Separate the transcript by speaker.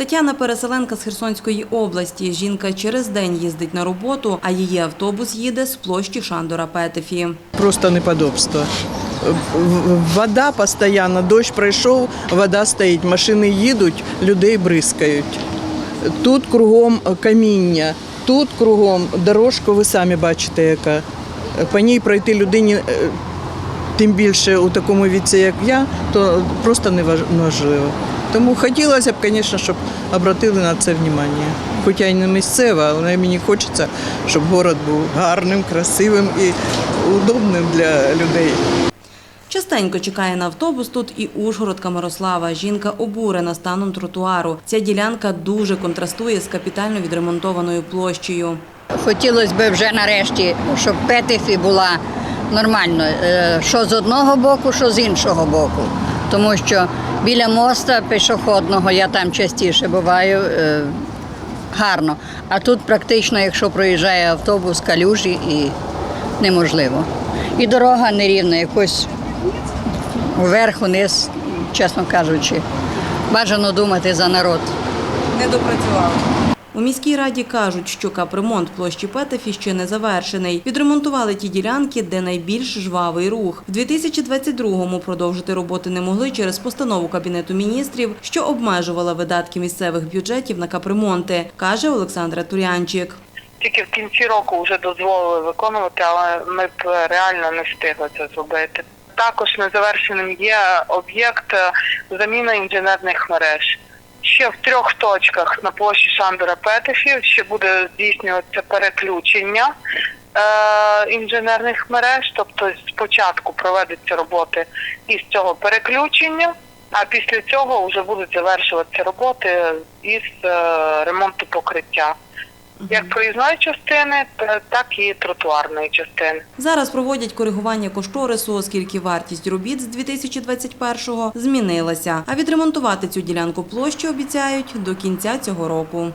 Speaker 1: Тетяна переселенка з Херсонської області. Жінка через день їздить на роботу, а її автобус їде з площі Шандора Петефі.
Speaker 2: Просто неподобство. Вода постійно, дощ пройшов, вода стоїть, машини їдуть, людей бризкають. Тут кругом каміння, тут кругом дорожка, ви самі бачите, яка. По ній пройти людині, е, тим більше у такому віці, як я, то просто неможливо. Тому хотілося б, звісно, щоб обратили на це увагу. Хоча й не місцева, але мені хочеться, щоб город був гарним, красивим і удобним для людей.
Speaker 1: Частенько чекає на автобус тут і Ужгородка Мирослава. Жінка обурена станом тротуару. Ця ділянка дуже контрастує з капітально відремонтованою площею.
Speaker 3: Хотілося б вже нарешті, щоб Петефі була нормально, е, що з одного боку, що з іншого боку. Тому що біля моста пішохідного я там частіше буваю е, гарно. А тут практично, якщо проїжджає автобус, калюжі і неможливо. І дорога нерівна, якось вверх, вниз, чесно кажучи. Бажано думати за народ.
Speaker 1: Не допрацювали. У міській раді кажуть, що капремонт площі Петефі ще не завершений. Відремонтували ті ділянки, де найбільш жвавий рух. В 2022-му продовжити роботи не могли через постанову Кабінету міністрів, що обмежувала видатки місцевих бюджетів на капремонти, каже Олександра Турянчик.
Speaker 4: Тільки в кінці року вже дозволили виконувати, але ми б реально не встигли це зробити. Також незавершеним є об'єкт е, заміна інженерних мереж. Ще в трьох точках на площі Шандора Петефів ще буде здійснюватися переключення е, інженерних мереж, тобто спочатку проведуться роботи із цього переключення, а після цього вже будуть завершуватися роботи із е, ремонту покриття. Як проїзної частини, так і тротуарної частини.
Speaker 1: Зараз проводять коригування кошторису, оскільки вартість робіт з 2021-го змінилася. А відремонтувати цю ділянку площі обіцяють до кінця цього року.